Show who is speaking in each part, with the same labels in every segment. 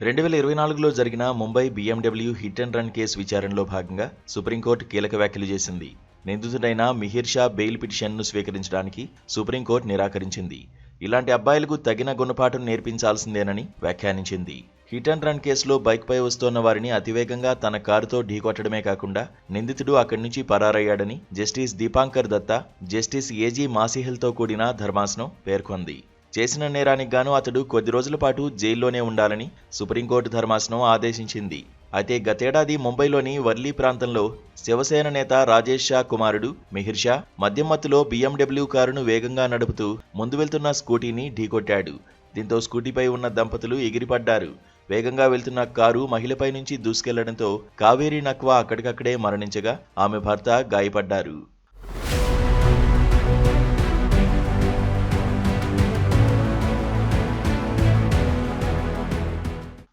Speaker 1: రెండు వేల ఇరవై నాలుగులో జరిగిన Mumbai BMW hit and run case విచారణలో భాగంగా సుప్రీంకోర్టు కీలక వ్యాఖ్యలు చేసింది. నిందితుడైన మిహిర్ షా బెయిల్ పిటిషన్ను స్వీకరించడానికి సుప్రీంకోర్టు నిరాకరించింది. ఇలాంటి అబ్బాయిలకు తగిన గుణపాఠం నేర్పించాల్సిందేనని వ్యాఖ్యానించింది. హిట్ అండ్ రన్ కేసులో బైక్పై వస్తోన్న వారిని అతివేగంగా తన కారుతో ఢీకొట్టడమే కాకుండా నిందితుడు అక్కడి నుంచి పరారయ్యాడని justice Dipankar Datta justice A మాసిహిల్తో కూడిన ధర్మాసనం పేర్కొంది. చేసిన నేరానికి గాను అతడు కొద్ది రోజుల పాటు జైల్లోనే ఉండాలని సుప్రీంకోర్టు ధర్మాసనం ఆదేశించింది. అయితే గతేడాది ముంబైలోని వర్లీ ప్రాంతంలో శివసేన నేత రాజేష్ షా కుమారుడు మిహిర్ షా మద్యం మత్తులో బీఎండబ్ల్యూ కారును వేగంగా నడుపుతూ ముందు వెళ్తున్న స్కూటీని ఢీకొట్టాడు. దీంతో స్కూటీపై ఉన్న దంపతులు ఎగిరిపడ్డారు. వేగంగా వెళ్తున్న కారు మహిళపై నుంచి దూసుకెళ్ళడంతో కావేరీ నక్వా అక్కడికక్కడే మరణించగా ఆమె భర్త గాయపడ్డారు.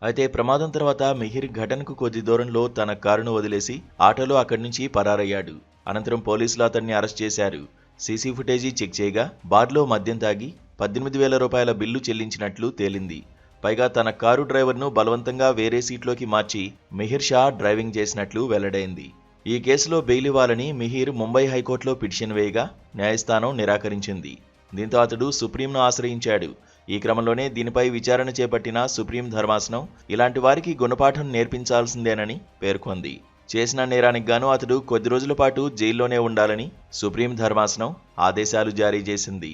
Speaker 1: అయితే ప్రమాదం తర్వాత మిహిర్ ఘటనకు కొద్ది దూరంలో తన కారును వదిలేసి ఆటోలో అక్కడి నుంచి పరారయ్యాడు. అనంతరం పోలీసులు అతన్ని అరెస్ట్ చేశారు. సీసీ ఫుటేజీ చెక్ చేయగా బార్లో మద్యం తాగి పద్దెనిమిది వేల రూపాయల బిల్లు చెల్లించినట్లు తేలింది. పైగా తన కారు డ్రైవర్ను బలవంతంగా వేరే సీట్లోకి మార్చి మిహిర్ షా డ్రైవింగ్ చేసినట్లు వెల్లడైంది. ఈ కేసులో బెయిల్ ఇవ్వాలని మిహిర్ ముంబై హైకోర్టులో పిటిషన్ వేయగా న్యాయస్థానం నిరాకరించింది. దీంతో అతడు సుప్రీంను ఆశ్రయించాడు. ఈ క్రమంలోనే దీనిపై విచారణ చేపట్టిన సుప్రీం ధర్మాసనం ఇలాంటి వారికి గుణపాఠం నేర్పించాల్సిందేనని పేర్కొంది. చేసిన నేరానికి గాను అతడు కొద్ది రోజుల పాటు జైల్లోనే ఉండాలని సుప్రీం ధర్మాసనం ఆదేశాలు జారీ చేసింది.